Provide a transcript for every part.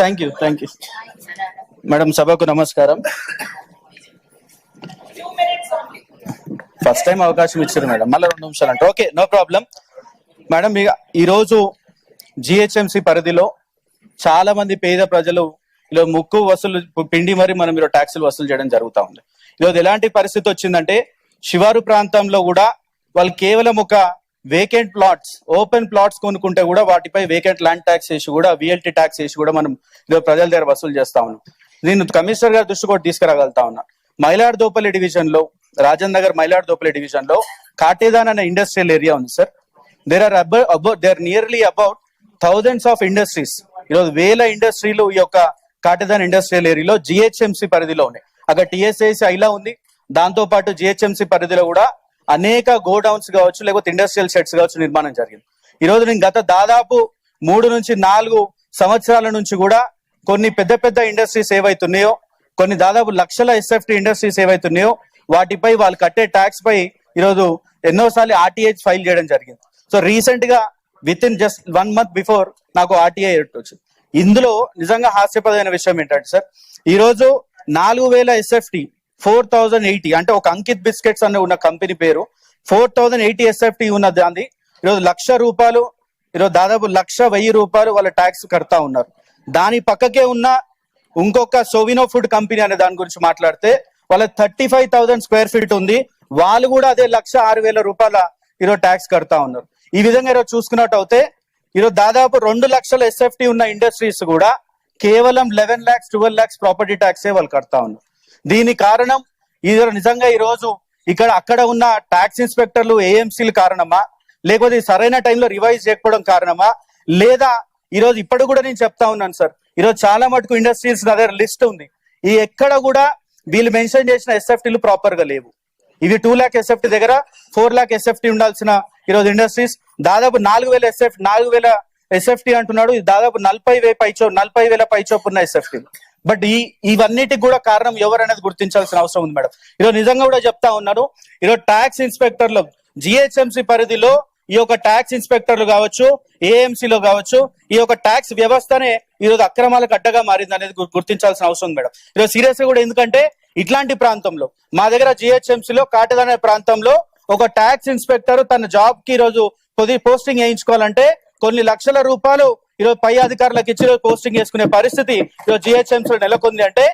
Thank you thank you madam సభకు నమస్కారం first time అవకాశం ఇచ్చారు మేడం మళ్ళీ రెండు నిమిషాలు అంటే. ఓకే నో ప్రాబ్లం మేడం ఇక ఈరోజు జిహెచ్ఎంసి పరిధిలో చాలా మంది పేద ప్రజలు ఇలా ముక్కు వసూలు పిండి మరి మనం మీరు ట్యాక్సులు వసూలు చేయడం జరుగుతూ ఉంది. ఈరోజు ఎలాంటి పరిస్థితి వచ్చిందంటే శివారు ప్రాంతంలో కూడా వాళ్ళు కేవలం ఒక వేకెంట్ ప్లాట్స్ ఓపెన్ ప్లాట్స్ కొనుక్కుంటే కూడా వాటిపై వేకెంట్ ల్యాండ్ ట్యాక్స్ వేసి కూడా విఎల్టీ ట్యాక్స్ వేసి కూడా మనం ప్రజల దగ్గర వసూలు చేస్తా ఉన్నాం. నేను కమిషనర్ గారి దృష్టి కూడా తీసుకురాగలుగుతా ఉన్నా. మైలాడదోపల్లి డివిజన్లో రాజన్ నగర్ మైలాడదోపల్లి డివిజన్లో కాటేదాన్ అనే ఇండస్ట్రియల్ ఏరియా ఉంది sir. There are about there nearly about thousands of industries ఈరోజు వేల ఇండస్ట్రీలు ఈ యొక్క కాటేదాన్ ఇండస్ట్రియల్ ఏరియాలో జిహెచ్ఎంసీ పరిధిలో ఉన్నాయి. అక్కడ టిఎస్ఐసి ఐలా ఉంది. దాంతో పాటు జిహెచ్ఎంసీ పరిధిలో కూడా అనేక గోడౌన్స్ కావచ్చు లేకపోతే ఇండస్ట్రియల్ షెడ్స్ కావచ్చు నిర్మాణం జరిగింది. ఈ రోజు నేను గత దాదాపు మూడు నుంచి నాలుగు సంవత్సరాల నుంచి కూడా కొన్ని పెద్ద పెద్ద ఇండస్ట్రీస్ ఏవైతున్నాయో కొన్ని దాదాపు లక్షల ఎస్ఎఫ్టీ ఇండస్ట్రీస్ ఏవైతున్నాయో వాటిపై వాళ్ళు కట్టే ట్యాక్స్ పై ఈరోజు ఎన్నోసార్లు ఆర్టీఐ ఫైల్ చేయడం జరిగింది. సో రీసెంట్గా with in just one month before నాకు ఆర్టీఐ వచ్చింది. ఇందులో నిజంగా హాస్యపదమైన విషయం ఏంటంటే సార్ ఈరోజు నాలుగు వేల ఎస్ఎఫ్టీ ఫోర్ థౌజండ్ ఎయిటీ అంటే ఒక అంకిత్ బిస్కెట్స్ అనే ఉన్న కంపెనీ పేరు. ఫోర్ థౌజండ్ ఎయిటీ ఎస్ఎఫ్టీ ఉన్న దాన్ని. ఈరోజు లక్ష రూపాయలు ఈరోజు దాదాపు లక్ష వెయ్యి రూపాయలు వాళ్ళ ట్యాక్స్ కడతా ఉన్నారు. దాని పక్కకే ఉన్న ఇంకొక సోవినో ఫుడ్ కంపెనీ అనే దాని గురించి మాట్లాడితే వాళ్ళ thirty five thousand square feet ఉంది. వాళ్ళు కూడా అదే లక్ష ఆరు వేల రూపాయల ఈరోజు ట్యాక్స్ కడతా ఉన్నారు. ఈ విధంగా ఈరోజు చూసుకున్నట్టు అయితే ఈరోజు దాదాపు రెండు లక్షల ఎస్ఎఫ్టీ ఉన్న ఇండస్ట్రీస్ కూడా కేవలం eleven lakhs twelve lakhs property ట్యాక్సే వాళ్ళు కడతా ఉన్నారు. దీని కారణం ఇది నిజంగా ఈ రోజు ఇక్కడ అక్కడ ఉన్న ట్యాక్స్ ఇన్స్పెక్టర్లు ఏఎంసీలు కారణమా? లేకపోతే సరైన టైంలో రివైజ్ చేయకపోవడం కారణమా? లేదా ఈ రోజు ఇప్పుడు కూడా నేను చెప్తా ఉన్నాను సార్ ఈ రోజు చాలా మటుకు ఇండస్ట్రీస్ నా దగ్గర లిస్ట్ ఉంది. ఈ ఎక్కడ కూడా వీళ్ళు మెన్షన్ చేసిన ఎస్ఎఫ్టీలు ప్రాపర్గా లేవు. ఇవి టూ ల్యాక్ ఎస్ఎఫ్టీ దగ్గర ఫోర్ ల్యాక్ ఎస్ఎఫ్టీ ఉండాల్సిన ఈరోజు ఇండస్ట్రీస్. దాదాపు నాలుగు వేల ఎస్ఎఫ్ నాలుగు వేల ఎస్ఎఫ్టీ అంటున్నాడు. దాదాపు నలభై వేల పైచో నలభై వేల పైచోపు ఉన్న ఎస్ఎఫ్టీ బట్ ఈ ఇవన్నిటికి కూడా కారణం ఎవరనేది గుర్తించాల్సిన అవసరం ఉంది మేడం. ఈరోజు నిజంగా కూడా చెప్తా ఉన్నారు ఈరోజు ట్యాక్స్ ఇన్స్పెక్టర్లు జిహెచ్ఎంసి పరిధిలో ఈ యొక్క ట్యాక్స్ ఇన్స్పెక్టర్లు కావచ్చు ఏఎంసీలో లో కావచ్చు ఈ యొక్క ట్యాక్స్ వ్యవస్థనే ఈరోజు అక్రమాలకు అడ్డగా మారింది అనేది గుర్తించాల్సిన అవసరం ఉంది మేడం. ఈరోజు సీరియస్ కూడా ఎందుకంటే ఇట్లాంటి ప్రాంతంలో మా దగ్గర జిహెచ్ఎంసీలో లో కాటదనే ప్రాంతంలో ఒక ట్యాక్స్ ఇన్స్పెక్టర్ తన జాబ్కి ఈరోజు కొద్ది పోస్టింగ్ వేయించుకోవాలంటే కొన్ని లక్షల రూపాయలు ఈరోజు పై అధికారులకు ఇచ్చి పోస్టింగ్ చేసుకునే పరిస్థితి ఈరోజు GHMC లో నెలకొంది అంటే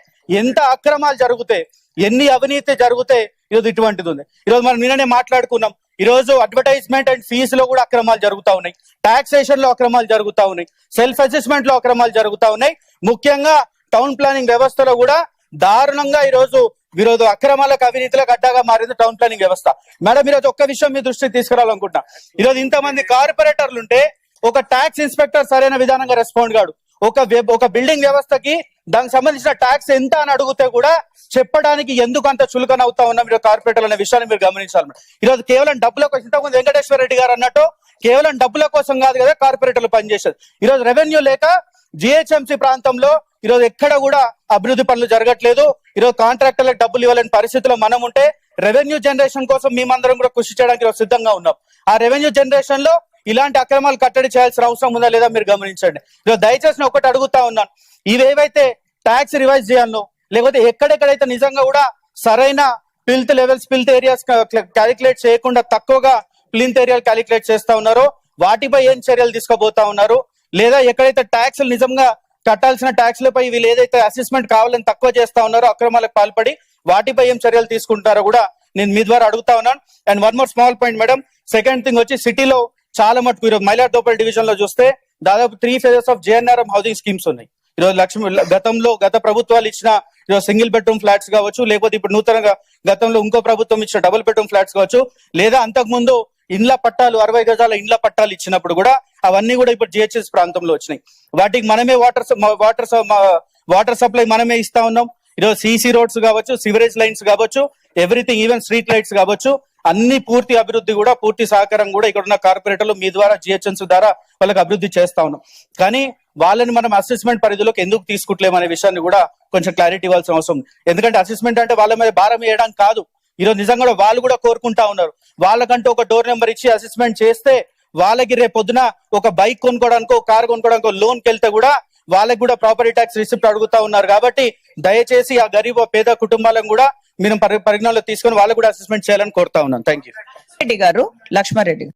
ఎంత అక్రమాలు జరుగుతాయి ఎన్ని అవినీతి జరుగుతాయి ఈరోజు ఇటువంటిది ఉంది. ఈరోజు మనం నిన్ననే మాట్లాడుకున్నాం. ఈ రోజు అడ్వర్టైజ్మెంట్ అండ్ ఫీజులో కూడా అక్రమాలు జరుగుతూ ఉన్నాయి. టాక్సేషన్లో అక్రమాలు జరుగుతూ ఉన్నాయి. సెల్ఫ్ అసెస్మెంట్లో అక్రమాలు జరుగుతా ఉన్నాయి. ముఖ్యంగా టౌన్ ప్లానింగ్ వ్యవస్థలో కూడా దారుణంగా ఈ రోజు ఈరోజు అక్రమాలకు అవినీతిలకు అడ్డాగా మారింది టౌన్ ప్లానింగ్ వ్యవస్థ. మేడం ఈరోజు ఒక్క విషయం మీ దృష్టికి తీసుకురావాలనుకుంటున్నా. ఈరోజు ఇంతమంది కార్పొరేటర్లు ఉంటే ఒక ట్యాక్స్ ఇన్స్పెక్టర్ సరైన విధానంగా రెస్పాండ్ కాడు. ఒక వెబ్ ఒక బిల్డింగ్ వ్యవస్థకి దానికి సంబంధించిన ట్యాక్స్ ఎంత అని అడిగితే కూడా చెప్పడానికి ఎందుకు అంత చులకన అవుతా ఉన్నా మీరు కార్పొరేటర్లు అనే విషయాన్ని మీరు గమనించాలి ఈరోజు కేవలం డబ్బుల కోసం ఇంతకుముందు వెంకటేశ్వర రెడ్డి గారు అన్నట్టు కేవలం డబ్బుల కోసం కాదు కదా కార్పొరేటర్లు పనిచేసేది. ఈరోజు రెవెన్యూ లేక జిహెచ్ఎంసీ ప్రాంతంలో ఈరోజు ఎక్కడ కూడా అభివృద్ధి పనులు జరగట్లేదు. ఈరోజు కాంట్రాక్టర్లకు డబ్బులు ఇవ్వలేని పరిస్థితిలో మనం ఉంటే రెవెన్యూ జనరేషన్ కోసం మేమందరం కూడా కృషి చేయడానికి సిద్ధంగా ఉన్నాం. ఆ రెవెన్యూ జనరేషన్లో ఇలాంటి అక్రమాలు కట్టడి చేయాల్సిన అవసరం ఉందా లేదా మీరు గమనించండి. దయచేసి నేను ఒకటి అడుగుతా ఉన్నాను ఇవేవైతే ట్యాక్స్ రివైజ్ చేయాలో లేకపోతే ఎక్కడెక్కడైతే నిజంగా కూడా సరైన plinth levels plinth areas calculate చేయకుండా తక్కువగా ప్లింత్ ఏరియాలు క్యాలిక్యులేట్ చేస్తా ఉన్నారో వాటిపై ఏం చర్యలు తీసుకోబోతా ఉన్నారు లేదా ఎక్కడైతే ట్యాక్స్ నిజంగా కట్టాల్సిన ట్యాక్స్లపై వీళ్ళు ఏదైతే అసెస్మెంట్ కావాలని తక్కువ చేస్తా ఉన్నారో అక్రమాలకు పాల్పడి వాటిపై ఏం చర్యలు తీసుకుంటారో కూడా నేను మీ ద్వారా అడుగుతా ఉన్నాను. And one more small point madam second thing వచ్చి సిటీలో చాలా మటుకు ఈరోజు డోపల్ డివిజన్లో చూస్తే దాదాపు three phases of JNRM housing schemes ఉన్నాయి. ఈరోజు లక్ష్మి గతంలో గత ప్రభుత్వాలు ఇచ్చిన ఈరోజు సింగిల్ బెడ్రూమ్ ఫ్లాట్స్ కావచ్చు లేకపోతే ఇప్పుడు నూతనంగా గతంలో ఇంకో ప్రభుత్వం ఇచ్చిన డబుల్ బెడ్రూమ్ ఫ్లాట్స్ కావచ్చు లేదా అంతకు ముందు ఇండ్ల పట్టాలు అరవై గజాల ఇండ్ల పట్టాలు ఇచ్చినప్పుడు కూడా అవన్నీ కూడా ఇప్పుడు జిహెచ్ఎస్ ప్రాంతంలో వచ్చినాయి. వాటికి మనమే వాటర్ వాటర్ వాటర్ సప్లై మనమే ఇస్తా ఉన్నాం. ఈరోజు సీసీ రోడ్స్ కావచ్చు సివరేజ్ లైన్స్ కావచ్చు ఎవ్రీథింగ్ ఈవెన్ స్ట్రీట్ లైట్స్ కావచ్చు అన్ని పూర్తి అభివృద్ధి కూడా పూర్తి సహకారం కూడా ఇక్కడ ఉన్న కార్పొరేటర్లు మీ ద్వారా జిహెచ్ఎంసీ ద్వారా వాళ్ళకి అభివృద్ధి చేస్తా ఉన్నాం. కానీ వాళ్ళని మనం అసెస్మెంట్ పరిధిలోకి ఎందుకు తీసుకుంటలేమనే విషయాన్ని కూడా కొంచెం క్లారిటీ ఇవ్వాల్సిన అవసరం ఎందుకంటే అసెస్మెంట్ అంటే వాళ్ళ మీద భారం వేయడానికి కాదు. ఈరోజు నిజంగా కూడా వాళ్ళు కూడా కోరుకుంటా ఉన్నారు. వాళ్ళకంటూ ఒక డోర్ నెంబర్ ఇచ్చి అసెస్మెంట్ చేస్తే వాళ్ళకి రేపు పొద్దున ఒక బైక్ కొనుక్కోవడానికో కార్ కొనుక్కోవడానికో లోన్కి వెళ్తే కూడా వాళ్ళకి కూడా ప్రాపర్టీ ట్యాక్స్ రిసిప్ట్ అడుగుతా ఉన్నారు. కాబట్టి దయచేసి ఆ గరీబ్ పేద కుటుంబాలను కూడా మీరు పరి- తీసుకొని వాళ్ళు కూడా అసెస్మెంట్ చేయాలని కోరుతా ఉన్నాను. థ్యాంక్ యూ రెడ్డి గారు లక్ష్మారెడ్డి.